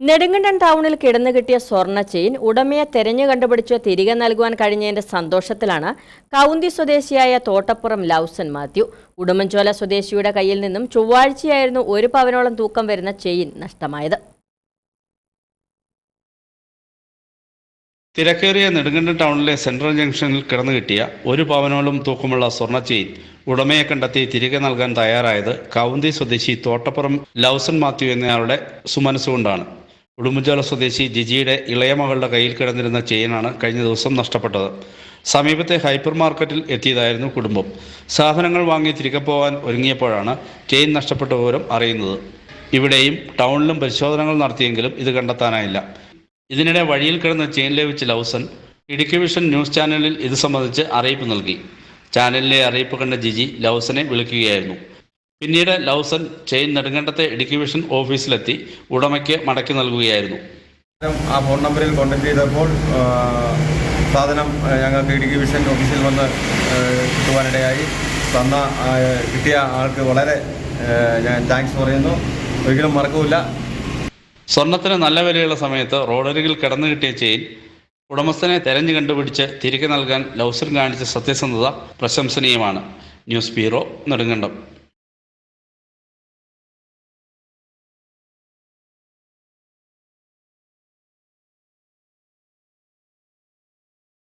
നെടുങ്കണ്ടം ടൗണിൽ കിടന്നു കിട്ടിയ സ്വർണ ചെയിൻ ഉടമയെ തെരഞ്ഞു കണ്ടുപിടിച്ച് തിരികെ നൽകുവാൻ കഴിഞ്ഞതിന്റെ സന്തോഷത്തിലാണ് കൗന്തി സ്വദേശിയായ തോട്ടപ്പുറം ലൗസൻ മാത്യു. ഉടുമ്പൻചോല സ്വദേശിയുടെ കയ്യിൽ നിന്നും ചൊവ്വാഴ്ചയായിരുന്നു ഒരു പവനോളം തൂക്കം വരുന്ന ചെയിൻ നഷ്ടമായത്. തിരക്കേറിയ നെടുങ്കണ്ടം ടൗണിലെ സെൻട്രൽ ജംഗ്ഷനിൽ കിടന്നു കിട്ടിയ ഒരു പവനോളം തൂക്കമുള്ള സ്വർണ ചെയിൻ ഉടമയെ കണ്ടെത്തി തിരികെ നൽകാൻ തയ്യാറായത് കൗന്തി സ്വദേശി തോട്ടപ്പുറം ലൗസൻ മാത്യു എന്നയാളുടെ സുമനസ്സുകൊണ്ടാണ്. ഉടുമ്പുചോല സ്വദേശി ജിജിയുടെ ഇളയ മകളുടെ കയ്യിൽ കിടന്നിരുന്ന ചെയിനാണ് കഴിഞ്ഞ ദിവസം നഷ്ടപ്പെട്ടത്. സമീപത്തെ ഹൈപ്പർ മാർക്കറ്റിൽ എത്തിയതായിരുന്നു കുടുംബം. സാധനങ്ങൾ വാങ്ങി തിരികെ പോകാൻ ഒരുങ്ങിയപ്പോഴാണ് ചെയിൻ നഷ്ടപ്പെട്ട വിവരം അറിയുന്നത്. ഇവിടെയും ടൗണിലും പരിശോധനകൾ നടത്തിയെങ്കിലും ഇത് കണ്ടെത്താനായില്ല. ഇതിനിടെ വഴിയിൽ കിടന്ന ചെയിൻ ലഭിച്ച ലൗസൻ ഇടുക്കി വിഷൻ ന്യൂസ് ചാനലിൽ ഇത് സംബന്ധിച്ച് അറിയിപ്പ് നൽകി. ചാനലിലെ അറിയിപ്പ് കണ്ട ജിജി ലൗസനെ വിളിക്കുകയായിരുന്നു. പിന്നീട് ലൗസൻ ചെയിൻ നെടുങ്കണ്ടത്തെ എഡ്യൂക്കേഷൻ ഓഫീസിലെത്തി ഉടമയ്ക്ക് മടക്കി നൽകുകയായിരുന്നു. ആ ഫോൺ നമ്പറിൽ കോൺടാക്ട് ചെയ്തപ്പോൾ സാധനം ഞങ്ങൾക്ക് ഇടുക്കി വിഷൻ ഓഫീസിൽ വന്ന് കിട്ടുവാനിടയായി. തന്ന കിട്ടിയ ആൾക്ക് വളരെ ഞാൻ താങ്ക്സ് പറയുന്നു. ഒരിക്കലും മറക്കൂല. സ്വർണത്തിന് നല്ല വിലയുള്ള സമയത്ത് റോഡരികിൽ കിടന്നു കിട്ടിയ ചെയിൻ ഉടമസ്ഥനെ തെരഞ്ഞു കണ്ടുപിടിച്ച് തിരികെ നൽകാൻ ലൗസൻ കാണിച്ച സത്യസന്ധത പ്രശംസനീയമാണ്. News bureau Nedumkandam.